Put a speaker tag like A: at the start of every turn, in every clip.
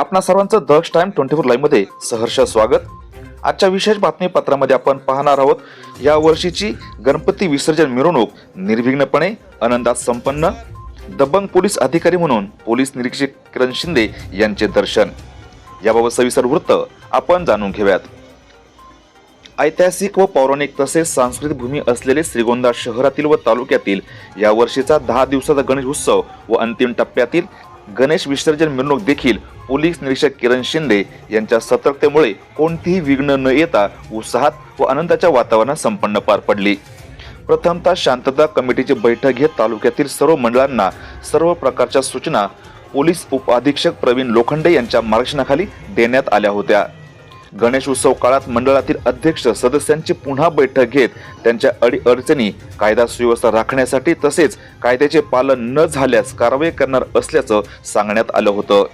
A: आपणा सर्वांचं Daksh time twenty four लाईव्हमध्ये सहर्ष स्वागत. आजच्या विशेष बातमीपत्रामध्ये आपण पाहणार आहोत या वर्षीची गणपती विसर्जन मिरवणूक निर्विघ्नपणे आनंदात संपन्न. दबंग पोलीस अधिकारी म्हणून पोलीस निरीक्षक किरण शिंदे यांचे दर्शन. याबाबत सविस्तर वृत्त आपण जाणून घेऊयात. ऐतिहासिक व पौराणिक तसेच सांस्कृतिक भूमी असलेले श्रीगोंदा शहरातील व तालुक्यातील या वर्षीचा दहा दिवसाचा गणेश उत्सव व अंतिम टप्प्यातील गणेश विसर्जन मिरवणूक देखील पोलीस निरीक्षक किरण शिंदे यांच्या सतर्कतेमुळे कोणतीही विघ्न न येता उत्साहात व आनंदाच्या वातावरणात संपन्न पार पडली. प्रथमतः शांतता कमिटीची बैठक घेत तालुक्यातील सर्व मंडळांना सर्व प्रकारच्या सूचना पोलीस उपअधीक्षक प्रवीण लोखंडे यांच्या मार्गदर्शनाखाली देण्यात आल्या होत्या. गणेश उत्सव काळात मंडळातील अध्यक्ष सदस्यांची पुन्हा बैठक घेत त्यांच्या अडीअडचणी कायदा सुव्यवस्था राखण्यासाठी तसेच कायद्याचे पालन न झाल्यास कारवाई करणार असल्याचं सांगण्यात आलं होतं.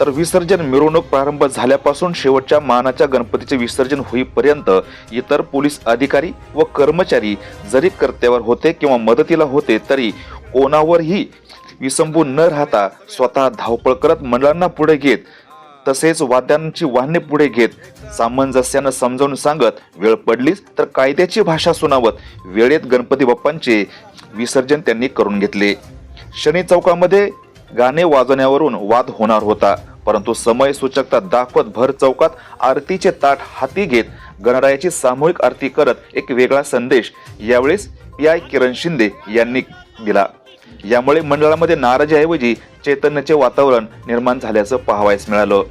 A: तर विसर्जन मिरवणूक प्रारंभ झाल्यापासून शेवटच्या मानाच्या गणपतीचे विसर्जन होईपर्यंत इतर पोलीस अधिकारी व कर्मचारी जरी कर्त्यावर होते किंवा मदतीला होते तरी कोणावरही विसंबून न राहता स्वतः धावपळ करत मंडळांना पुढे घेत तसेच वाद्यांची वाहने पुढे घेत सामंजस्यानं समजावून सांगत वेळ पडलीच तर कायद्याची भाषा सुनावत वेळेत गणपती बाप्पांचे विसर्जन त्यांनी करून घेतले. शनी चौकामध्ये गाणे वाजवण्यावरून वाद होणार होता परंतु समय सूचकता दाखवत भर चौकात आरतीचे ताट हाती घेत गणरायाची सामूहिक आरती करत एक वेगळा संदेश यावेळेस पी आय किरण शिंदे यांनी दिला. यामुळे मंडळामध्ये नाराजीऐवजी चैतन्याचे वातावरण निर्माण झाल्याचं पाहावयास मिळालं.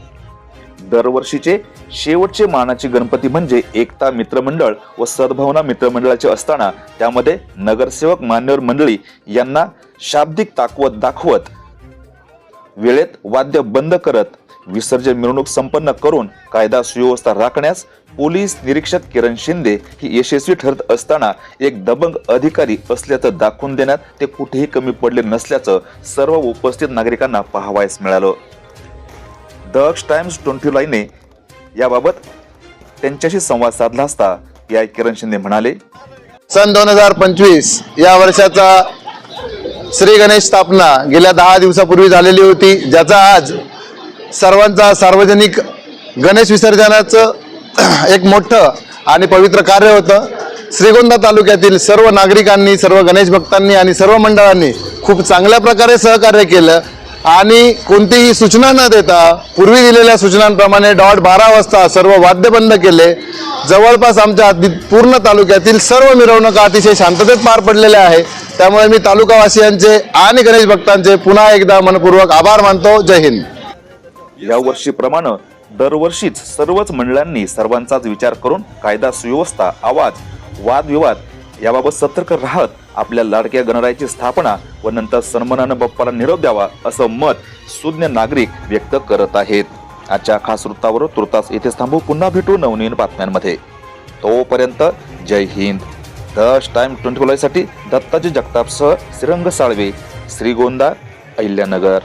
A: दरवर्षीचे शेवटचे मानाचे गणपती म्हणजे एकता मित्रमंडळ व सद्भावना मित्रमंडळाचे असताना त्यामध्ये नगरसेवक मान्यवर मंडळी यांना शाब्दिक ताकवत दाखवत वेळेत वाद्य बंद करत विसर्जन मिरवणूक संपन्न करून कायदा सुव्यवस्था राखण्यास पोलीस निरीक्षक किरण शिंदे ही यशस्वी ठरत असताना एक दबंग अधिकारी असल्याचं दाखवून देण्यात ते कुठेही कमी पडले नसल्याचं सर्व उपस्थित नागरिकांना पाहावयास मिळालं. दक्ष टाइम्स ट्वेंटी लाईने याबाबत त्यांच्याशी संवाद साधला असता या आय किरण शिंदे म्हणाले
B: सन दोन हजार पंचवीस या वर्षाचा श्री गणेश स्थापना गेल्या दहा दिवसापूर्वी झालेली होती ज्याचा आज सर्वांचा सार्वजनिक गणेश विसर्जनाचं एक मोठं आणि पवित्र कार्य होतं. श्रीगोंदा तालुक्यातील सर्व नागरिकांनी सर्व गणेश भक्तांनी आणि सर्व मंडळांनी खूप चांगल्या प्रकारे सहकार्य केलं. आणि कोणतीही सूचना न देता पूर्वी दिलेल्या सूचनांप्रमाणे डॉट बारा वाजता सर्व वाद्य बंद केले. जवळपास आमच्या पूर्ण तालुक्यातील सर्व मिरवणुका अतिशय शांततेत पार पडलेल्या आहे. त्यामुळे मी तालुकावासियांचे आणि गणेश भक्तांचे पुन्हा एकदा मनपूर्वक आभार मानतो. जय हिंद.
A: यावर्षीप्रमाणे दरवर्षीच सर्वच मंडळांनी सर्वांचाच विचार करून कायदा सुव्यवस्था आवाज वादविवाद याबाबत सतर्क राहत आपल्या लाडक्या गणरायाची स्थापना व नंतर सन्मानानं बाप्पाला निरोप द्यावा असं मत सुज्ञ नागरिक व्यक्त करत आहेत. आजच्या खास वृत्तावर तुर्तास येथेच थांबू. पुन्हा भेटू नवनवीन बातम्यांमध्ये. तोपर्यंत जय हिंद. दश टाइम ट्वेंटी साठी दत्ताजी जगतापसह श्रीरंग साळवे श्रीगोंदा अहिल्यानगर.